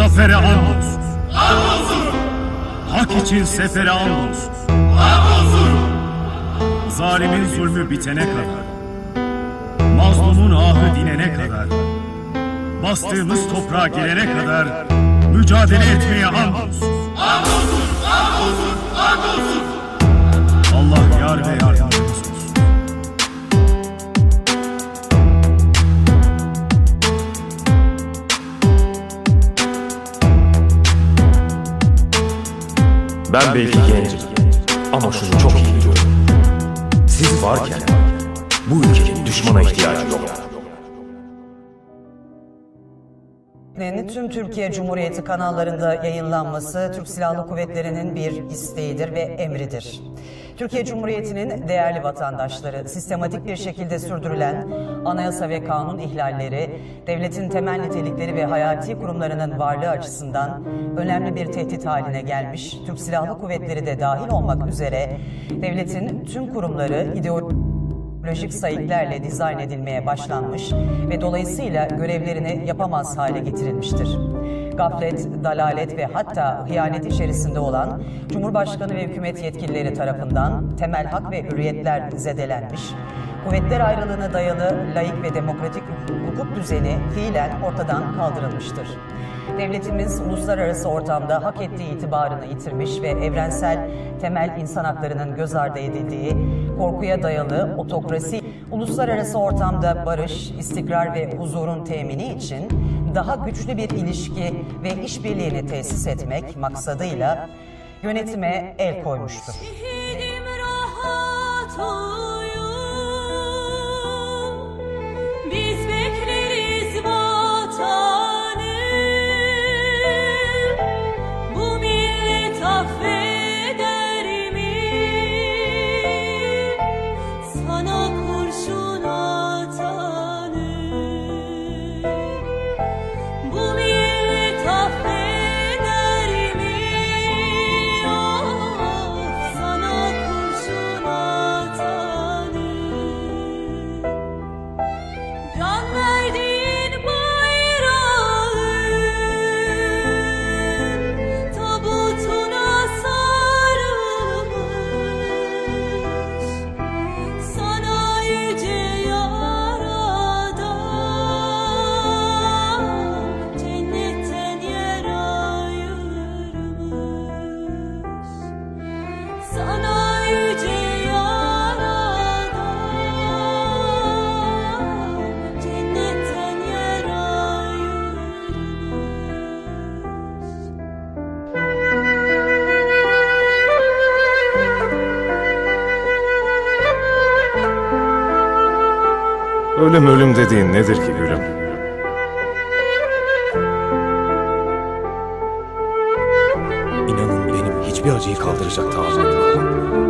zafere andolsun. Hak için sefere andolsun. Zalimin zulmü bitene kadar, mazlumun ahı dinene kadar, bastığımız toprağa gelene kadar mücadele etmeye andolsun. Allah yar ve yardımcımız Ben belki gencim ama şunu çok iyi biliyorum. Siz varken bu ülkenin düşmana ihtiyacı yok. Tüm Türkiye Cumhuriyeti kanallarında yayınlanması Türk Silahlı Kuvvetleri'nin bir isteğidir ve emridir. Türkiye Cumhuriyeti'nin değerli vatandaşları sistematik bir şekilde sürdürülen anayasa ve kanun ihlalleri, devletin temel nitelikleri ve hayati kurumlarının varlığı açısından önemli bir tehdit haline gelmiş. Türk Silahlı Kuvvetleri de dahil olmak üzere devletin tüm kurumları ideolojik Lojik sayıklarla dizayn edilmeye başlanmış ve dolayısıyla görevlerini yapamaz hale getirilmiştir. Gaflet, dalalet ve hatta hıyanet içerisinde olan Cumhurbaşkanı ve hükümet yetkilileri tarafından temel hak ve hürriyetler zedelenmiş, kuvvetler ayrılığına dayalı layık ve demokratik hukuk düzeni fiilen ortadan kaldırılmıştır. Devletimiz uluslararası ortamda hak ettiği itibarını yitirmiş ve evrensel temel insan haklarının göz ardı edildiği korkuya dayalı otokrasi uluslararası ortamda barış, istikrar ve huzurun temini için daha güçlü bir ilişki ve işbirliğini tesis etmek maksadıyla yönetime el koymuştur. Şehidim rahat uyu Ölüm ölüm dediğin nedir ki gülüm? İnanın benim hiçbir acıyı kaldıracak tahammülüm yok.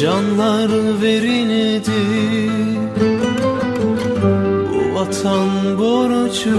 Canlar verildi. Bu vatan borcu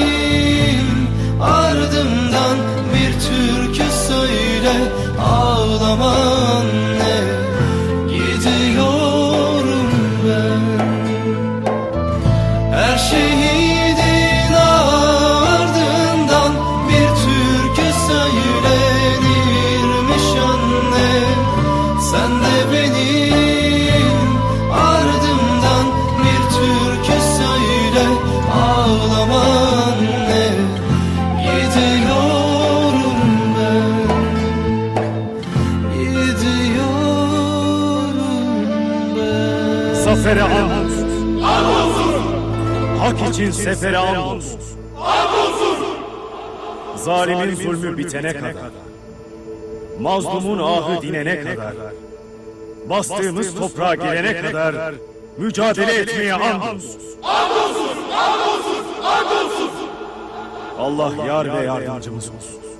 ben Zafere andolsun. Hak için sefere andolsun. Zalimin zulmü bitene kadar. Mazlumun ahı dinene kadar. Bastığımız toprağa gelene kadar mücadele etmeye andolsun. Allah yar ve yardımcımız olsun.